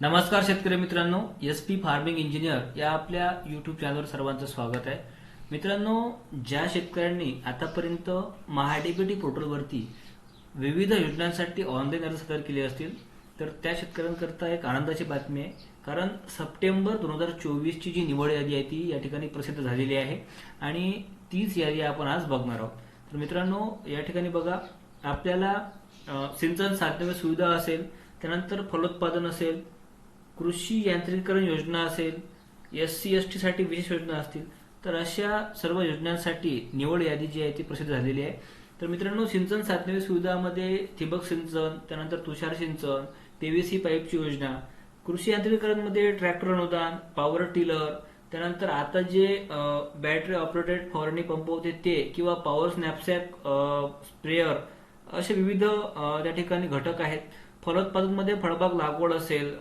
नमस्कार शेतकरी मित्रांनो एस पी फार्मिंग इंजिनियर या आपल्या युट्यूब चॅनलवर सर्वांचं स्वागत आहे. मित्रांनो ज्या शेतकऱ्यांनी आतापर्यंत महाडीबीटी पोर्टलवरती विविध योजनांसाठी ऑनलाईन अर्ज सादर केले असतील तर त्या शेतकऱ्यांकरता एक आनंदाची बातमी आहे. कारण सप्टेंबर दोन हजार चोवीसची जी निवड यादी आहे ती या ठिकाणी प्रसिद्ध झालेली आहे आणि तीच यादी आपण आज बघणार आहोत. तर मित्रांनो या ठिकाणी बघा आपल्याला सिंचन साधने सुविधा असेल त्यानंतर फलोत्पादन असेल कृषी यांत्रिकीकरण योजना असेल एस सी एस टी साठी विशेष योजना असतील तर अशा सर्व योजनांसाठी निवड यादी जी आहे ती प्रसिद्ध झालेली आहे. तर मित्रांनो सिंचन साधने सुविधामध्ये ठिबक सिंचन त्यानंतर तुषार सिंचन पीव्हीसी पाईपची योजना कृषी यांत्रिकीकरणमध्ये ट्रॅक्टर अनुदान पॉवर टिलर त्यानंतर आता जे बॅटरी ऑपरेटेड फवारणी पंप होते ते किंवा पॉवर स्नॅपसॅक स्प्रेअर असे विविध त्या ठिकाणी घटक आहेत. फलोत्पादनमध्ये फळबाग लागवड असेल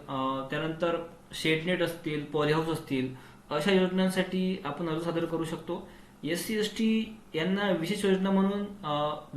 त्यानंतर शेडनेट असतील पॉलिहाऊस असतील अशा योजनांसाठी आपण अर्ज सादर करू शकतो. एस सी एस टी यांना विशेष योजना म्हणून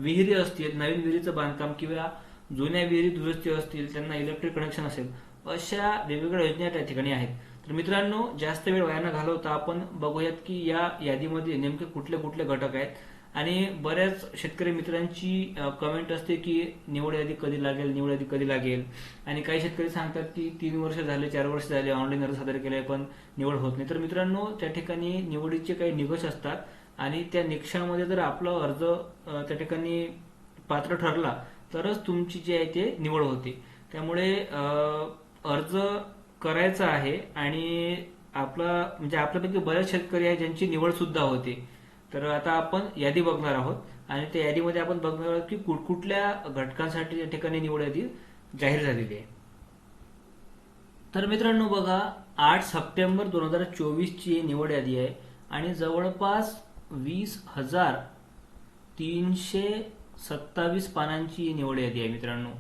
विहिरी असतील नवीन विहिरीचं बांधकाम किंवा जुन्या विहिरी दुरुस्ती असतील त्यांना इलेक्ट्रिक कनेक्शन असेल अशा वेगवेगळ्या योजना त्या ठिकाणी आहेत. तर मित्रांनो जास्त वेळ वाया न घालवता आपण बघूयात की या यादीमध्ये नेमके कुठले कुठले घटक आहेत. आणि बऱ्याच शेतकरी मित्रांची कमेंट असते की निवड यादी कधी लागेल निवड यादी कधी लागेल? आणि काही शेतकरी सांगतात की तीन वर्ष झाले चार वर्ष झाले ऑनलाईन अर्ज सादर केले पण निवड होत नाही. तर मित्रांनो त्या ठिकाणी निवडीचे काही निकष असतात आणि त्या निकषामध्ये जर आपला अर्ज त्या ठिकाणी पात्र ठरला तरच तुमची जी आहे ते निवड होते. त्यामुळे अर्ज करायचा आहे आणि आपला म्हणजे आपल्यापैकी बऱ्याच शेतकरी आहे ज्यांची निवड सुद्धा होते. तर आता आपण यादी बघणार आहोत. आणि त्या यादीमध्ये आपण बघणार आहोत की कुठकुठल्या घटकांसाठी या ठिकाणी निवड यादी जाहीर झालेली आहे. तर मित्रांनो बघा आठ सप्टेंबर दोन हजार चोवीस ची निवड यादी आहे. आणि जवळपास वीस हजार तीनशे सत्तावीस पानांची ही निवड यादी आहे मित्रांनो.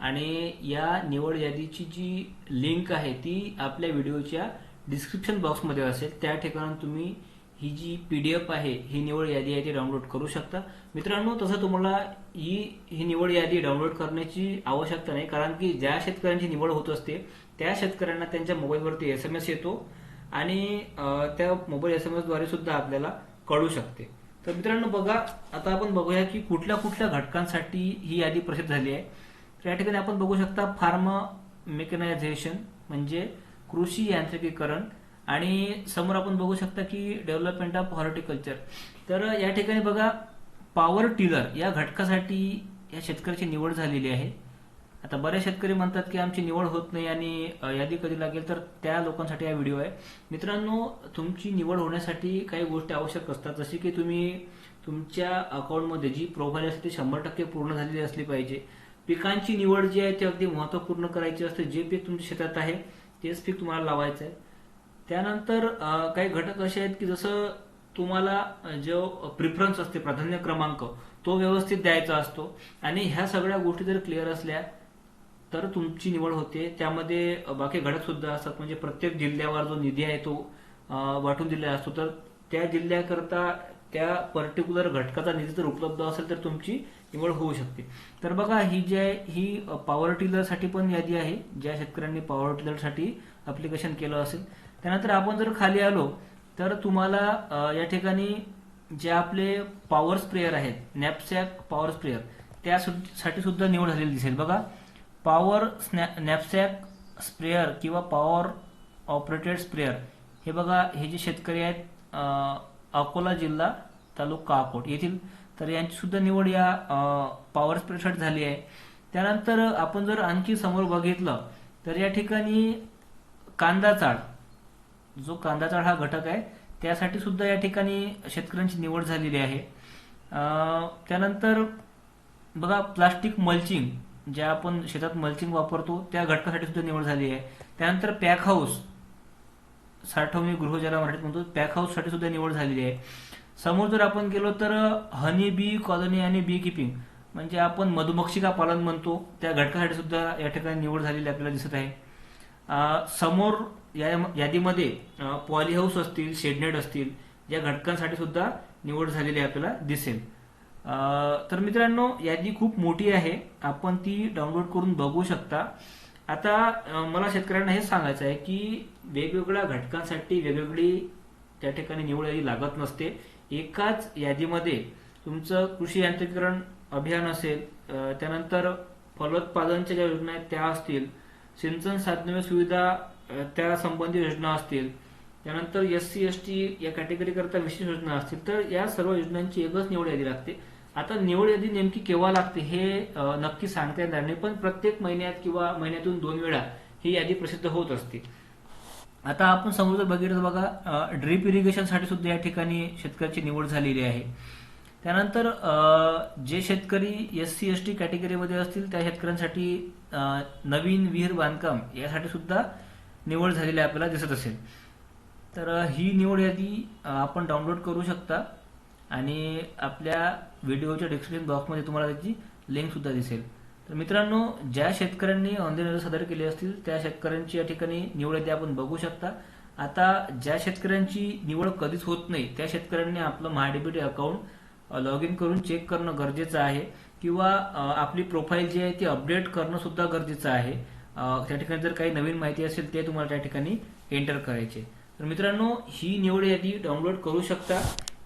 आणि या निवड यादीची जी लिंक आहे ती आपल्या व्हिडिओच्या डिस्क्रिप्शन बॉक्समध्ये असेल. त्या ठिकाणी तुम्ही ही जी पी डी एफ आहे ही निवड यादी आहे ती डाउनलोड करू शकता. मित्रांनो तसं तुम्हाला ही ही निवड यादी डाउनलोड करण्याची आवश्यकता नाही कारण की ज्या शेतकऱ्यांची निवड होत असते त्या शेतकऱ्यांना त्यांच्या मोबाईलवरती एस एम एस येतो आणि त्या मोबाईल एस एम एसद्वारे सुद्धा आपल्याला कळू शकते. तर मित्रांनो बघा आता आपण बघूया की कुठल्या कुठल्या घटकांसाठी ही यादी प्रसिद्ध झाली आहे. तर या ठिकाणी आपण बघू शकता फार्म मेकनायझेशन म्हणजे कृषी यांत्रिकीकरण आणि समोर आपण बघू शकता की डेव्हलपमेंट ऑफ हॉर्टिकल्चर तर या ठिकाणी बघा पॉवर टिलर या घटकासाठी या शेतकऱ्याची निवड झालेली आहे. आता बरेच शेतकरी म्हणतात की आमची निवड होत नाही आणि यादी कधी लागेल तर त्या लोकांसाठी हा व्हिडिओ आहे. मित्रांनो तुमची निवड होण्यासाठी काही गोष्टी आवश्यक असतात. जसे की तुम्ही तुमच्या अकाउंटमध्ये जी प्रोफाईल असते ती शंभर टक्के पूर्ण झालेली असली पाहिजे. पिकांची निवड जी आहे ती अगदी महत्त्वपूर्ण करायची असते. जे पीक तुमच्या शेतात आहे तेच पीक तुम्हाला लावायचं आहे. त्यानंतर काही घटक असे आहेत की जसं तुम्हाला जो प्रिफरन्स असते प्राधान्य क्रमांक तो व्यवस्थित द्यायचा असतो. आणि ह्या सगळ्या गोष्टी जर क्लिअर असल्या तर तुमची निवड होते. त्यामध्ये बाकी घटक सुद्धा असतात. म्हणजे प्रत्येक जिल्ह्यावर जो निधी आहे तो वाटून दिलेला असतो. तर त्या जिल्ह्याकरता त्या पर्टिक्युलर घटकाचा निधी जर उपलब्ध असेल तर तुमची निवड होऊ शकते. तर बघा ही जी आहे ही पॉवर टिलरसाठी पण यादी आहे. ज्या शेतकऱ्यांनी पॉवर टिलरसाठी अप्लिकेशन केलं असेल त्यानंतर आपण जर खाली आलो तर तुम्हाला या ठिकाणी जे आपले पॉवर स्प्रेअर आहेत नॅपसॅक पॉवर स्प्रेअर त्यासाठी सुद्धा निवड झालेली दिसेल. बघा पॉवर नॅपसॅक स्प्रेअर किंवा पॉवर ऑपरेटेड स्प्रेअर हे बघा हे जे शेतकरी आहेत अकोला जिल्हा तालुका अकोट येथील तर यांची सुद्धा निवड या पॉवर स्प्रेअरसाठी झाली आहे. त्यानंतर आपण जर आणखी समोर बघितलं तर या ठिकाणी कांदा चाळ जो कांदाचाळ हा घटक आहे त्यासाठी सुद्धा या ठिकाणी शेतकऱ्यांची निवड झालेली आहे. त्यानंतर बघा प्लास्टिक मल्चिंग ज्या आपण शेतात मल्चिंग वापरतो त्या घटकासाठी सुद्धा निवड झाली आहे. त्यानंतर पॅक हाऊस साठवणी गृह ज्याला मराठीत म्हणतो पॅक हाऊससाठी सुद्धा निवड झालेली आहे. समोर जर आपण गेलो तर हनी बी कॉलनी आणि बी किपिंग म्हणजे आपण मधुमक्षिका पालन म्हणतो त्या घटकासाठी सुद्धा या ठिकाणी निवड झालेली आपल्याला दिसत आहे. समोर या यादीमध्ये पॉली हाऊस असतील शेडनेट असतील या घटकांसाठी सुद्धा निवड झालेली आपल्याला दिसेल. तर मित्रांनो यादी खूप मोठी आहे. आपण ती डाउनलोड करून बघू शकता. आता मला शेतकऱ्यांना हेच सांगायचं आहे की वेगवेगळ्या घटकांसाठी वेगवेगळी त्या ठिकाणी निवड यादी लागत नसते. एकाच यादीमध्ये तुमचं कृषी यांत्रिकरण अभियान असेल त्यानंतर फलोत्पादनच्या ज्या योजना आहेत त्या असतील सिंचन साधने व सुविधा त्या संबंधित योजना असतील. त्यानंतर एस सी एस टी या कॅटेगरी करता विशेष योजना असतील. तर या सर्व योजनांची एकच निवड यादी लागते. आता निवड यादी नेमकी केव्हा लागते हे नक्की सांगता येणार नाही पण प्रत्येक महिन्यात किंवा महिन्यातून दोन वेळा ही यादी प्रसिद्ध होत असते. आता आपण समोर जर बघितलं बघा ड्रीप इरिगेशनसाठी सुद्धा या ठिकाणी शेतकऱ्याची निवड झालेली आहे. त्यानंतर अं, जे शेतकरी एस सी एस टी कॅटेगरीमध्ये असतील त्या शेतकऱ्यांसाठी नवीन विहीर बांधकाम यासाठी सुद्धा निवड झालेली आपल्याला दिसत असेल. तर ही निवड यादी आपण डाउनलोड करू शकता आणि आपल्या व्हिडिओच्या डिस्क्रिप्शन बॉक्समध्ये तुम्हाला त्याची लिंक सुद्धा दिसेल. तर मित्रांनो ज्या शेतकऱ्यांनी ऑनलाईन अर्ज सादर केले असतील त्या शेतकऱ्यांची या ठिकाणी निवड यादी आपण बघू शकता. आता ज्या शेतकऱ्यांची निवड कधीच होत नाही त्या शेतकऱ्यांनी आपलं महाडीबीटी अकाउंट लॉग इन करून चेक करणं गरजेचं आहे किंवा आपली प्रोफाईल जी आहे ती अपडेट करणं सुद्धा गरजेचं आहे. त्या ठिकाणी जर काही नवीन माहिती असेल ते तुम्हाला त्या ठिकाणी एंटर करायचे. तर मित्रांनो ही निवड यादी डाउनलोड करू शकता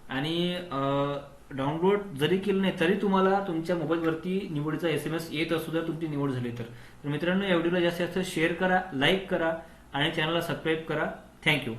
आणि डाउनलोड जरी केलं नाही तरी तुम्हाला तुमच्या मोबाईलवरती निवडीचा एस एम एस येत असू द्या तुमची निवड झाली तर. तर मित्रांनो या व्हिडिओला जास्तीत जास्त शेअर करा लाईक करा आणि चॅनलला सबस्क्राईब करा. थँक्यू